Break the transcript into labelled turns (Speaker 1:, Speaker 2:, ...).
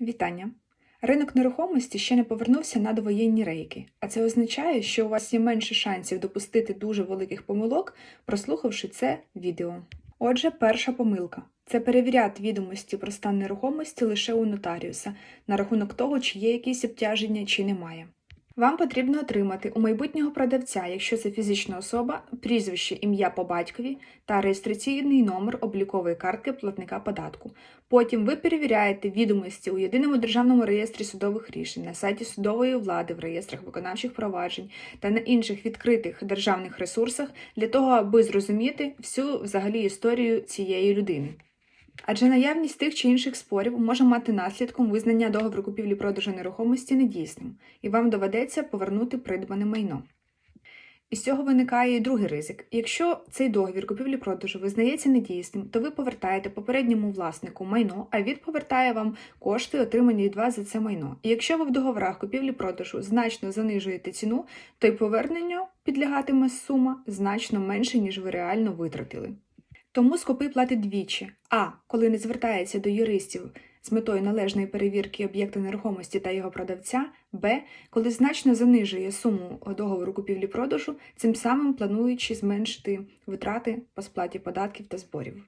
Speaker 1: Вітання! Ринок нерухомості ще не повернувся на довоєнні рейки, а це означає, що у вас є менше шансів допустити дуже великих помилок, прослухавши це відео. Отже, перша помилка це перевіряти відомості про стан нерухомості лише у нотаріуса на рахунок того, чи є якісь обтяження, чи немає. Вам потрібно отримати у майбутнього продавця, якщо це фізична особа, прізвище, ім'я по батькові та реєстраційний номер облікової картки платника податку. Потім ви перевіряєте відомості у єдиному державному реєстрі судових рішень, на сайті судової влади, в реєстрах виконавчих проваджень та на інших відкритих державних ресурсах для того, аби зрозуміти всю взагалі історію цієї людини. Адже наявність тих чи інших спорів може мати наслідком визнання договору купівлі-продажу нерухомості недійсним, і вам доведеться повернути придбане майно. Із цього виникає і другий ризик. Якщо цей договір купівлі-продажу визнається недійсним, то ви повертаєте попередньому власнику майно, а він повертає вам кошти, отримані від вас за це майно. І якщо ви в договорах купівлі-продажу значно занижуєте ціну, то й поверненню підлягатиме сума значно менше, ніж ви реально витратили. Тому скопи платить двічі: а коли не звертається до юристів з метою належної перевірки об'єкта нерухомості та його продавця, б коли значно занижує суму договору купівлі-продажу, цим самим плануючи зменшити витрати по сплаті податків та зборів.